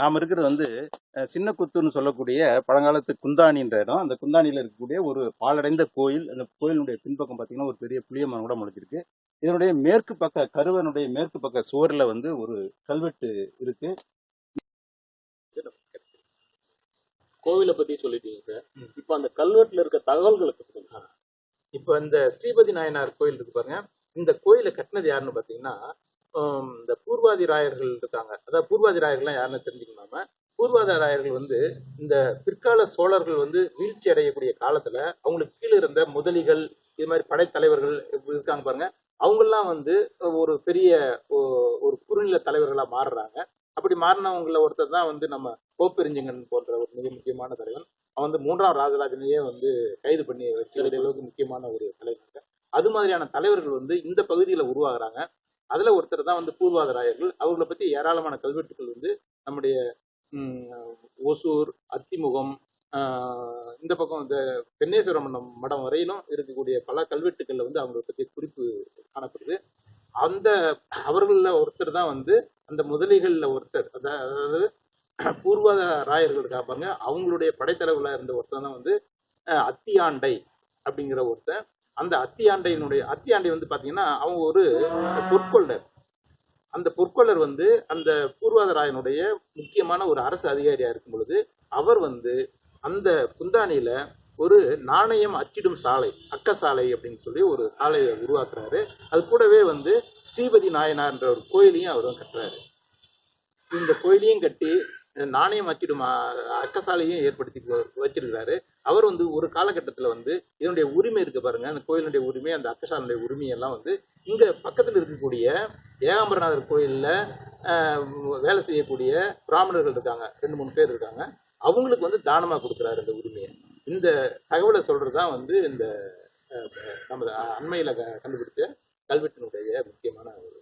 நாம் இருக்கிறது வந்து சின்ன குத்துன்னு சொல்லக்கூடிய பழங்காலத்து குந்தாணின்ற இடம். அந்த குந்தாணியில் இருக்கக்கூடிய ஒரு பாழடைந்த கோயில் அந்த கோயிலுடைய பின்பக்கம் பார்த்தீங்கன்னா ஒரு பெரிய புளிய மரம் கூட முளைச்சிருக்கு. இதனுடைய மேற்கு பக்க கருவனுடைய மேற்கு பக்க சுவரில் வந்து ஒரு கல்வெட்டு இருக்கு. கோவிலை பத்தி சொல்லிட்டீங்க சார். இப்ப அந்த கல்வெட்டுல இருக்க தகவல்களை பத்தி. இப்போ இந்த ஸ்ரீபதி நாயனார் கோயில் இருக்கு பாருங்க. இந்த கோயிலை கட்டினது யாருன்னு பார்த்தீங்கன்னா பூர்வாதி ராயர்கள் இருக்காங்க. அதாவது பூர்வாதி ராயர்கள்லாம் யாருன்னு தெரிஞ்சுக்கலாம பூர்வாதி ராயர்கள் வந்து இந்த பிற்கால சோழர்கள் வந்து வீழ்ச்சி அடையக்கூடிய காலத்துல அவங்களுக்கு கீழே இருந்த முதலிகள் இது மாதிரி படைத்தலைவர்கள் இருக்காங்க பாருங்க. அவங்கெல்லாம் வந்து ஒரு பெரிய ஒரு குறுநில தலைவர்களா மாறுறாங்க. அப்படி மாறினவங்கள ஒருத்தர் தான் வந்து நம்ம கோப்பெருஞ்சிங்கன் போன்ற ஒரு மிக முக்கியமான தலைவன். அவன் வந்து மூன்றாம் ராஜராஜனையே வந்து கைது பண்ணி வச்சு அளவுக்கு முக்கியமான ஒரு தலைவர் அது மாதிரியான தலைவர்கள் வந்து இந்த பகுதியில் உருவாகுறாங்க. அதுல ஒருத்தர் தான் வந்து பூர்வாதராயர்கள் அவர்களை பத்தி ஏராளமான கல்வெட்டுகள் வந்து நம்முடைய ஓசூர் ஒசூர் அத்திமுகம் இந்த பக்கம் இந்த பெண்ணேஸ்வரம் மடம் வரையிலும் இருக்கக்கூடிய பல கல்வெட்டுகள்ல வந்து அவங்களை பத்தி குறிப்பு காணப்படுது. அந்த அவர்களில் ஒருத்தர் தான் வந்து அந்த முதலிகளில் ஒருத்தர். அதாவது பூர்வாத ராயர்கள் காப்பாங்க அவங்களுடைய படைத்தலைவில் இருந்த ஒருத்தர் தான் வந்து அத்தியாண்டை அப்படிங்கிற ஒருத்தன். அந்த அத்தியாண்டையினுடைய அத்தியாண்டை வந்து பார்த்தீங்கன்னா அவங்க ஒரு பொற்கொள்ளர். அந்த பொற்கொள்ளர் வந்து அந்த பூர்வாதராயனுடைய முக்கியமான ஒரு அரசு அதிகாரியாக இருக்கும் பொழுது அவர் வந்து அந்த குந்தாணியில ஒரு நாணயம் அச்சிடும் சாலை அக்க சாலை அப்படின்னு சொல்லி ஒரு சாலையை உருவாக்குறாரு. அது கூடவே வந்து ஸ்ரீபதி நாயனார்ன்ற ஒரு கோயிலையும் அவர் கட்டுறாரு. இந்த கோயிலையும் கட்டி நாணயம் அச்சிடும் அக்கசாலையும் ஏற்படுத்தி வ- வச்சிருக்கிறாரு. அவர் வந்து ஒரு காலகட்டத்தில் வந்து இதனுடைய உரிமை இருக்கு பாருங்க. அந்த கோயிலுடைய உரிமை அந்த அக்கசாலையுடைய உரிமையெல்லாம் வந்து இங்கே பக்கத்தில் இருக்கக்கூடிய ஏகாம்பரநாதர் கோயிலில் வேலை செய்யக்கூடிய பிராமணர்கள் இருக்காங்க. ரெண்டு மூணு பேர் இருக்காங்க. அவங்களுக்கு வந்து தானமாக கொடுக்குறாரு இந்த உரிமையை. இந்த தகவலை சொல்றது தான் வந்து இந்த நம்ம அண்மையில் கண்டுபிடிச்ச கல்வெட்டினுடைய க- ஒரு